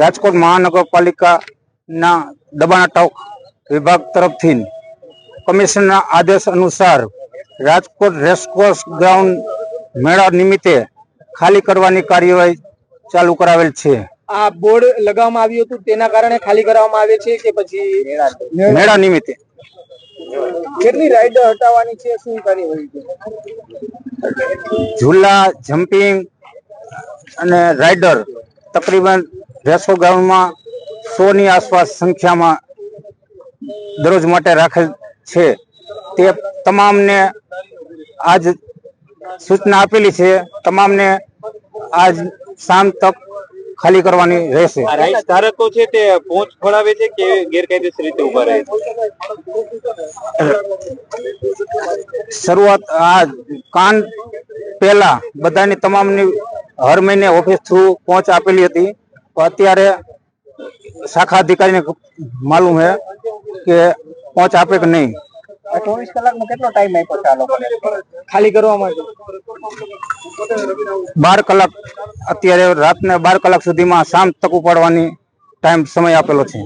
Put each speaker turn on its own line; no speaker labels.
રાજકોટ મહાનગરપાલિકાના દબાણ અટક વિભાગ તરફથી કમિશનરના આદેશ અનુસાર રાજકોટ રેસકોર્સ ગ્રાઉન્ડ મેળા નિમિત્તે ખાલી કરવાની કાર્યવાહી ચાલુ કરાવેલ છે.
આ બોર્ડ લગાવવામાં આવ્યું હતું તેના કારણે ખાલી કરવામાં આવે છે કે પછી
મેળા નિમિત્તે.
કેટલી રાઈડ હટાવવાની છે શું કાર્યવાહી છે?
ઝૂલા જમ્પિંગ અને રાઇડર તકરીબન રેસો ગ્રાઉન્ડમાં સો ની આસપાસ સંખ્યામાં દરરોજ માટે રાખેલ છે. તે તમામને આજ સૂચના આપેલી છે. તમામને આજ શામ તક ખાલી કરવાની રહેશે.
રાઈટ્સ ધારકો છે તે પહોંચ ફળાવે છે કે ગેરકાયદેસર રીતે ઊભા રહે છે?
શરૂઆત આ કાન પહેલા બધાની તમામની હર મહિને ઓફિસ થ્રુ પહોંચ આપેલી હતી. અત્યારે શાખા અધિકારીને માલુમ છે કે પહોંચ આપે કે નહીં.
ચોવીસ કલાકનો કેટલો ટાઈમ આપ્યો છે આ લોકોને? ખાલી કરવા માટે
બાર કલાક અત્યારે રાતને બાર કલાક સુધીમાં શામ તક ઉપાડવાની ટાઈમ સમય આપેલો છે.